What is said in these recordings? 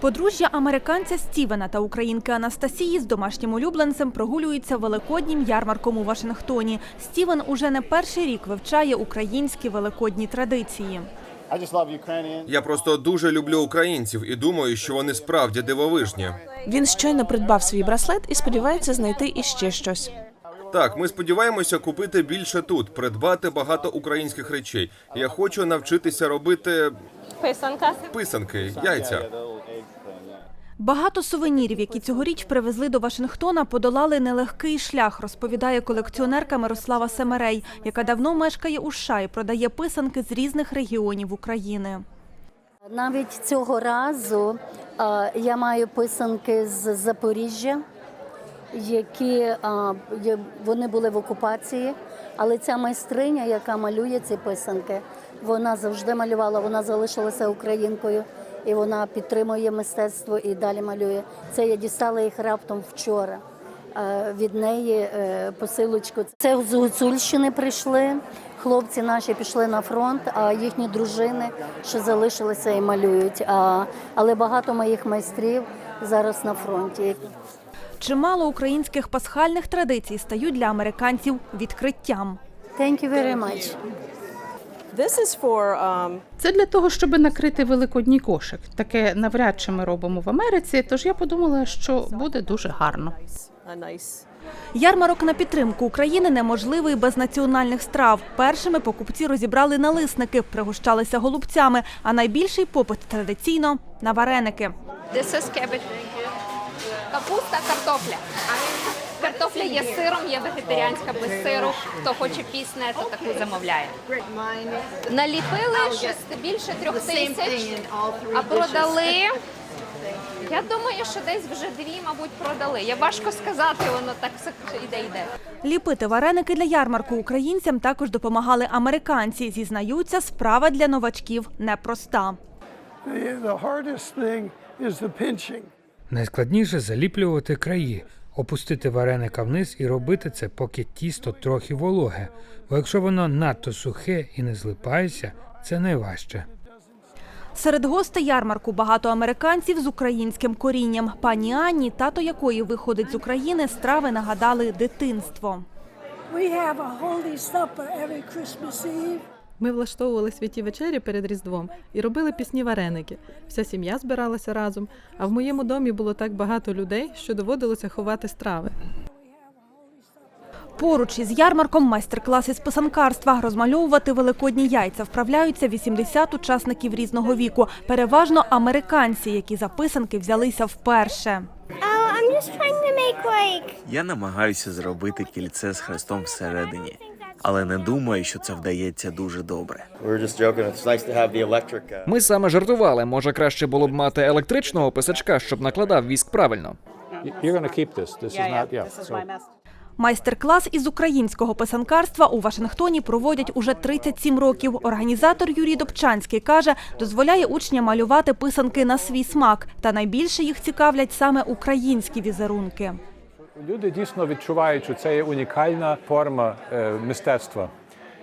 Подружжя американця Стівена та українки Анастасії з домашнім улюбленцем прогулюються великоднім ярмарком у Вашингтоні. Стівен уже не перший рік вивчає українські великодні традиції. Я просто дуже люблю українців і думаю, що вони справді дивовижні. Він щойно придбав свій браслет і сподівається знайти іще щось. Так, ми сподіваємося купити більше тут, придбати багато українських речей. Я хочу навчитися робити Писанка. писанки, яйця. Багато сувенірів, які цьогоріч привезли до Вашингтона, подолали нелегкий шлях, розповідає колекціонерка Мирослава Семерей, яка давно мешкає у США і продає писанки з різних регіонів України. Навіть цього разу е, я маю писанки з Запоріжжя, які е, вони були в окупації, але ця майстриня, яка малює ці писанки, вона завжди малювала, вона залишилася українкою і вона підтримує мистецтво і далі малює. Це я дістала їх раптом вчора. Е, Від неї е, посилочку. Це з Гуцульщини прийшли. Хлопці наші пішли на фронт, а їхні дружини ще залишилися і малюють. А, але багато моїх майстрів зараз на фронті. Чимало українських пасхальних традицій стають для американців відкриттям. Thank you very much. This is for um, Це для того, щоб накрити великодній кошик. Таке навряд чи ми робимо в Америці. Тож я подумала, що буде дуже гарно. Ярмарок на підтримку України неможливий без національних страв. Першими покупці розібрали налисники, пригощалися голубцями, а найбільший попит традиційно на вареники. This is cabbage. Капуста, картопля. Картопля є сиром, є вегетаріанська без сиру. Хто хоче пісне, то таку замовляє. Наліпили щось більше трьох тисяч, а продали. Я думаю, що десь вже дві, мабуть, продали. Я важко сказати, воно так все іде йде. Ліпити вареники для ярмарку українцям також допомагали американці. Зізнаються, справа для новачків непроста. Найскладніше заліплювати краї, опустити вареника вниз і робити це, поки тісто трохи вологе. Бо якщо воно надто сухе і не злипається, це найважче. Серед гостей ярмарку багато американців з українським корінням. Пані Анні, тато якої виходить з України, страви нагадали дитинство. We have a holy supper every Christmas Eve. Ми влаштовували святі вечері перед Різдвом і робили пісні вареники. Вся сім'я збиралася разом, а в моєму домі було так багато людей, що доводилося ховати страви. Поруч із ярмарком майстер-класи з писанкарства. Розмальовувати великодні яйця вправляються 80 учасників різного віку, переважно американці, які за писанки взялися вперше. Я намагаюся зробити кільце з хрестом всередині, але не думаю, що це вдається дуже добре. Uh, Ми саме жартували. Може, краще було б мати електричного писачка, щоб накладав віск правильно. Майстер-клас із українського писанкарства у Вашингтоні проводять уже 37 років. Організатор Юрій Добчанський каже, дозволяє учням малювати писанки на свій смак. Та найбільше їх цікавлять саме українські візерунки. Люди дійсно відчувають, що це є унікальна форма е, мистецтва.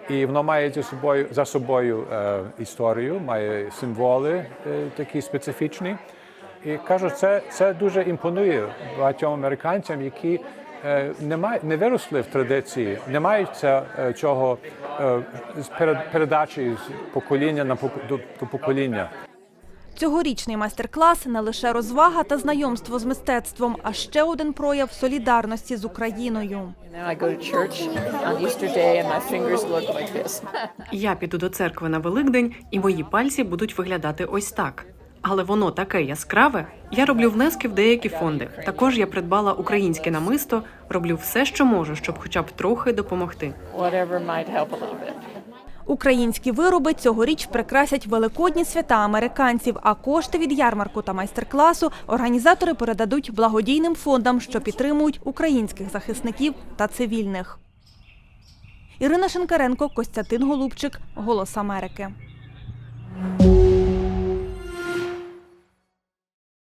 І воно має за собою, за собою е, історію, має символи е, такі специфічні. І кажу, це, це дуже імпонує багатьом американцям, які не, май, не виросли в традиції, не мають це, цього передачі з покоління на до покоління. Цьогорічний майстер-клас не лише розвага та знайомство з мистецтвом, а ще один прояв солідарності з Україною. Я піду до церкви на Великдень, і мої пальці будуть виглядати ось так. Але воно таке яскраве. Я роблю внески в деякі фонди. Також я придбала українське намисто, роблю все, що можу, щоб хоча б трохи допомогти. Українські вироби цьогоріч прикрасять великодні свята американців, а кошти від ярмарку та майстер-класу організатори передадуть благодійним фондам, що підтримують українських захисників та цивільних. Ірина Шенкаренко, Костянтин Голубчик, Голос Америки.